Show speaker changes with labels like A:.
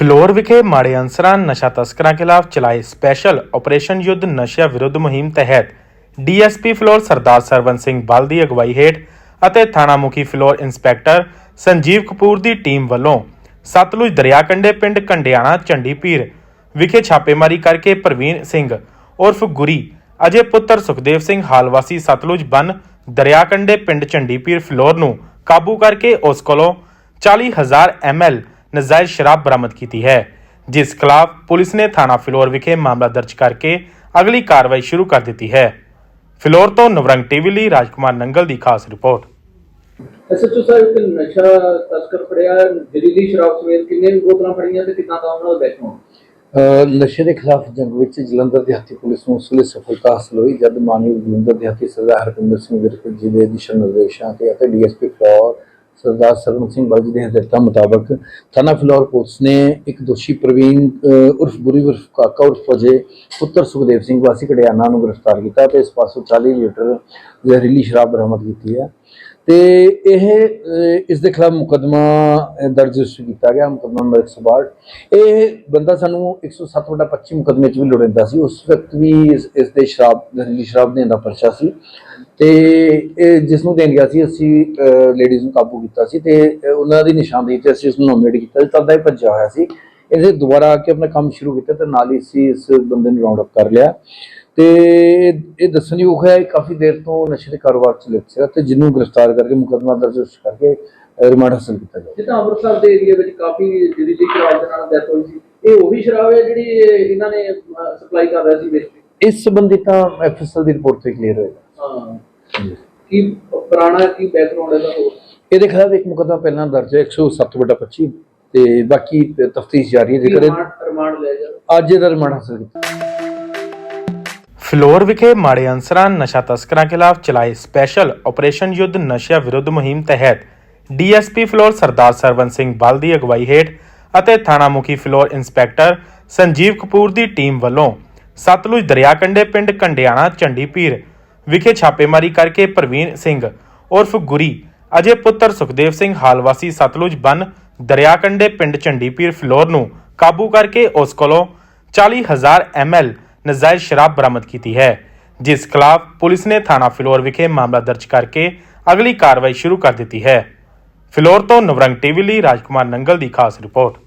A: Floor ਵਿਖੇ ਮਾੜੇ ਅਨਸਰਾਂ ਨਸ਼ਾ ਤਸਕਰਾਂ ਖਿਲਾਫ ਚਲਾਏ ਸਪੈਸ਼ਲ ਆਪਰੇਸ਼ਨ ਯੁੱਧ ਨਸ਼ਾ ਵਿਰੁੱਧ ਮੁਹਿੰਮ ਤਹਿਤ। ਡੀਐਸਪੀ ਫਲੋਰ ਸਰਦਾਰ ਸਰਵਨ ਸਿੰਘ ਬਲ ਦੀ ਅਗਵਾਈ ਹੇਠ ਅਤੇ ਥਾਣਾ ਮੁਖੀ ਫਲੋਰ ਇੰਸਪੈਕਟਰ ਸੰਜੀਵ ਕਪੂਰ ਦੀ ਟੀਮ ਵੱਲੋਂ ਸਤਲੁਜ ਦਰਿਆ ਕੰਢੇ ਪਿੰਡ ਕੰਡਿਆਣਾ ਝੰਡੀ ਪੀਰ ਵਿਖੇ ਛਾਪੇਮਾਰੀ ਕਰਕੇ ਪ੍ਰਵੀਨ ਸਿੰਘ ਉਰਫ ਗੁਰੀ, ਅਜੇ ਪੁੱਤਰ ਸੁਖਦੇਵ ਸਿੰਘ ਹਾਲਵਾਸੀ ਸਤਲੁਜ ਬਨ ਦਰਿਆ ਕੰਢੇ ਪਿੰਡ ਝੰਡੀ ਪੀਰ ਫਲੋਰ ਨੂੰ ਕਾਬੂ ਕਰਕੇ ਉਸ ਕੋਲੋਂ 40000 ml ਨਜਾਇਜ਼ ਸ਼ਰਾਬ ਬਰਾਮਦ ਕੀਤੀ ਹੈ ਜਿਸ ਖਿਲਾਫ ਪੁਲਿਸ ਨੇ ਥਾਣਾ ਫਿਲੌਰ ਵਿਖੇ ਮਾਮਲਾ ਦਰਜ ਕਰਕੇ ਅਗਲੀ ਕਾਰਵਾਈ ਸ਼ੁਰੂ ਕਰ ਦਿੱਤੀ ਹੈ। ਫਿਲੌਰ ਤੋਂ ਨਵਰੰਗ ਟੀਵੀ ਲਈ ਰਾਜਕੁਮਾਰ ਨੰਗਲ ਦੀ ਖਾਸ ਰਿਪੋਰਟ।
B: ਐਸਐਚਓ ਸਾਹਿਬ ਇੱਕ ਨਸ਼ਾ ਤਸਕਰ ਫੜਿਆ ਜ਼ਹਿਰੀਲੀ ਸ਼ਰਾਬ ਸਮੇਤ ਕਿੰਨੇ ਬੋਤਲਾਂ ਫੜੀਆਂ ਤੇ ਕਿੰਨਾ ਦਾ ਉਹਨਾਂ ਦਾ
C: ਨਸ਼ੇ ਦੇ ਖਿਲਾਫ ਜੰਗ ਵਿੱਚ ਜਲੰਧਰ ਦਿਹਾਤੀ ਪੁਲਿਸ ਨੂੰ ਸੁਲੇ ਸਫਲਤਾ ਹਾਸਲ ਹੋਈ ਜਦ ਮਾਨਯੋਗ ਜਲੰਧਰ ਦਿਹਾਤੀ ਸਰਦਾਰ ਹਰਪਿੰਦਰ ਸਿੰਘ ਵਿਰਕ ਜੀ ਦੇ ਦਿਸ਼ਾ ਨਿਰਦੇਸ਼ਾਂ ਤੇ ਅਤੇ ਡੀਐਸਪੀ ਫਲੋਰ ਸਰਦਾਰ ਸਰਵਨ ਸਿੰਘ ਬਲਜੀ ਦੇ ਹਦਾਇਤਾਂ ਮੁਤਾਬਕ ਥਾਣਾ ਫਲੋਰ ਪੁਲਿਸ ਨੇ ਇੱਕ ਦੋਸ਼ੀ ਪ੍ਰਵੀਨ ਉਰਫ ਬੁਰੀ ਉਰਫ ਕਾਕਾ ਉਰਫ ਅਜੇ ਪੁੱਤਰ ਸੁਖਦੇਵ ਸਿੰਘ ਵਾਸੀ ਕੜਿਆਣਾ ਨੂੰ ਗ੍ਰਿਫਤਾਰ ਕੀਤਾ ਤੇ ਇਸ ਪਾਸੋਂ 40 ਲੀਟਰ ਜ਼ਹਿਰੀਲੀ ਸ਼ਰਾਬ ਬਰਾਮਦ ਕੀਤੀ ਹੈ। ਤੇ ਇਹ ਇਸ ਦੇ ਖਿਲਾਫ ਮੁਕਦਮਾ ਦਰਜ ਕੀਤਾ ਗਿਆ, ਮੁਕਦਮਾ ਨੰਬਰ 162 ਇਹ ਬੰਦਾ ਸਾਨੂੰ 107 ਵਟਾ 25 ਮੁਕਦਮੇ ਚ ਵੀ ਲੋੜਿੰਦਾ ਸੀ। ਉਸ ਵਕਤ ਵੀ ਇਸ ਇਸ ਦੇ ਸ਼ਰਾਬ, ਜ਼ਹਿਰੀਲੀ ਸ਼ਰਾਬ ਦੇਣ ਦਾ ਪਰਚਾ ਸੀ। ਤੇ ਇਹ ਜਿਸ ਨੂੰ ਦੇਣ ਗਿਆ ਸੀ, ਅਸੀਂ ਲੇਡੀਜ਼ ਨੂੰ ਕਾਬੂ ਕੀਤਾ ਸੀ ਤੇ ਉਹਨਾਂ ਦੀ ਨਿਸ਼ਾਨਦੇਹੀ ਤੇ ਅਸੀਂ ਇਸ ਨੂੰ ਨੋਮੀਨੇਟ ਕੀਤਾ ਸੀ। ਤਦ ਦਾ ਹੀ ਭੱਜਿਆ ਹੋਇਆ ਸੀ। ਇਹਦੇ ਦੁਬਾਰਾ ਆ ਕੇ ਆਪਣਾ ਕੰਮ ਸ਼ੁਰੂ ਕੀਤਾ ਤੇ ਨਾਲ ਹੀ ਅਸੀਂ ਇਸ ਬੰਦੇ ਨੂੰ ਰਾਉਂਡ ਅਪ ਕਰ ਲਿਆ। ਤੇ ਇਹ ਦੱਸਣਯੋਗ ਹੈ ਕਾਫੀ ਦੇਰ ਤੋਂ ਨਸ਼ੇ ਦੇ ਕਾਰੋਬਾਰ ਚ ਲਿਪਤ ਸੀਗਾ ਤੇ ਜਿਹਨੂੰ ਗ੍ਰਿਫਤਾਰ ਕਰਕੇ ਮੁਕੱਦਮਾ ਦਰਜ ਕਰਕੇ ਰਿਮਾਂਡ ਹਾਸਲ ਕੀਤਾ ਜਾਵੇ
B: ਜਿੱਦਾਂ ਅੰਮ੍ਰਿਤਸਰ ਦੇ ਏਰੀਆ ਵਿੱਚ ਕਾਫੀ ਜ਼ਹਿਰੀਲੀ ਸ਼ਰਾਬ ਦੇ ਨਾਲ ਡੈਥ ਹੋਈ ਸੀ ਇਹ ਉਹੀ ਸ਼ਰਾਬ ਹੈ ਜਿਹੜੀ ਇਹ- ਇਹਨਾਂ ਨੇ ਸਪਲਾਈ ਕਰ ਰਿਹਾ ਸੀ ਵੇਚਦੀ
C: ਇਸ ਸੰਬੰਧੀ ਤਾਂ ਐਫਐਸਐਲ ਦੀ ਰਿਪੋਰਟ ਤੋਂ ਕਲੀਅਰ ਹੋਏਗਾ।
B: ਹਾਂ। ਕੀ ਪੁਰਾਣਾ ਕੀ ਬੈਕਗ੍ਰਾਉਂਡ ਇਹਦਾ ਹੋਰ?
C: ਇਹਦੇ ਖਿਲਾਫ ਇੱਕ ਮੁਕੱਦਮਾ ਪਹਿਲਾਂ ਦਰਜ ਹੈ 107/25 ਤੇ ਬਾਕੀ ਤਫਤੀਸ਼ ਜਾਰੀ ਹੈ ਜੇਕਰ
B: ਰਿਮਾਂਡ ਲਿਆ ਜਾਵੇ?
C: ਅੱਜ ਇਹਦਾ ਰਿਮਾਂਡ ਹਾਸਲ ਕੀਤਾ।
A: ਫਲੋਰ ਵਿਖੇ ਮਾੜੇ ਅਨਸਰਾਂ ਨਸ਼ਾ ਤਸਕਰਾਂ ਖਿਲਾਫ ਚਲਾਏ ਸਪੈਸ਼ਲ ਆਪਰੇਸ਼ਨ ਯੁੱਧ ਨਸ਼ਾ ਵਿਰੁੱਧ ਮੁਹਿੰਮ ਤਹਿਤ। ਡੀਐਸਪੀ ਫਲੋਰ ਸਰਦਾਰ ਸਰਵਨ ਸਿੰਘ ਬਲ ਦੀ ਅਗਵਾਈ ਹੇਠ ਅਤੇ ਥਾਣਾ ਮੁਖੀ ਫਲੋਰ ਇੰਸਪੈਕਟਰ ਸੰਜੀਵ ਕਪੂਰ ਦੀ ਟੀਮ ਵੱਲੋਂ ਸਤਲੁਜ ਦਰਿਆ ਕੰਢੇ ਪਿੰਡ ਕੰਡਿਆਣਾ ਝੰਡੀਪੀਰ ਵਿਖੇ ਛਾਪੇਮਾਰੀ ਕਰਕੇ ਪ੍ਰਵੀਨ ਸਿੰਘ ਉਰਫ ਗੁਰੀ, ਅਜੇ ਪੁੱਤਰ ਸੁਖਦੇਵ ਸਿੰਘ ਹਾਲਵਾਸੀ ਸਤਲੁਜ ਬਨ ਦਰਿਆ ਕੰਢੇ ਪਿੰਡ ਝੰਡੀ ਪੀਰ ਫਲੋਰ ਨੂੰ ਕਾਬੂ ਕਰਕੇ ਉਸ ਕੋਲੋਂ 40000 ml ਨਜਾਇਜ਼ ਸ਼ਰਾਬ ਬਰਾਮਦ ਕੀਤੀ ਹੈ, ਜਿਸ ਖਿਲਾਫ ਪੁਲਿਸ ਨੇ ਥਾਣਾ ਫਿਲੌਰ ਵਿਖੇ ਮਾਮਲਾ ਦਰਜ ਕਰਕੇ ਅਗਲੀ ਕਾਰਵਾਈ ਸ਼ੁਰੂ ਕਰ ਦਿੱਤੀ ਹੈ। ਫਿਲੌਰ ਤੋਂ ਨਵਰੰਗ ਟੀਵੀ ਲਈ ਰਾਜਕੁਮਾਰ ਨੰਗਲ ਦੀ ਖਾਸ ਰਿਪੋਰਟ।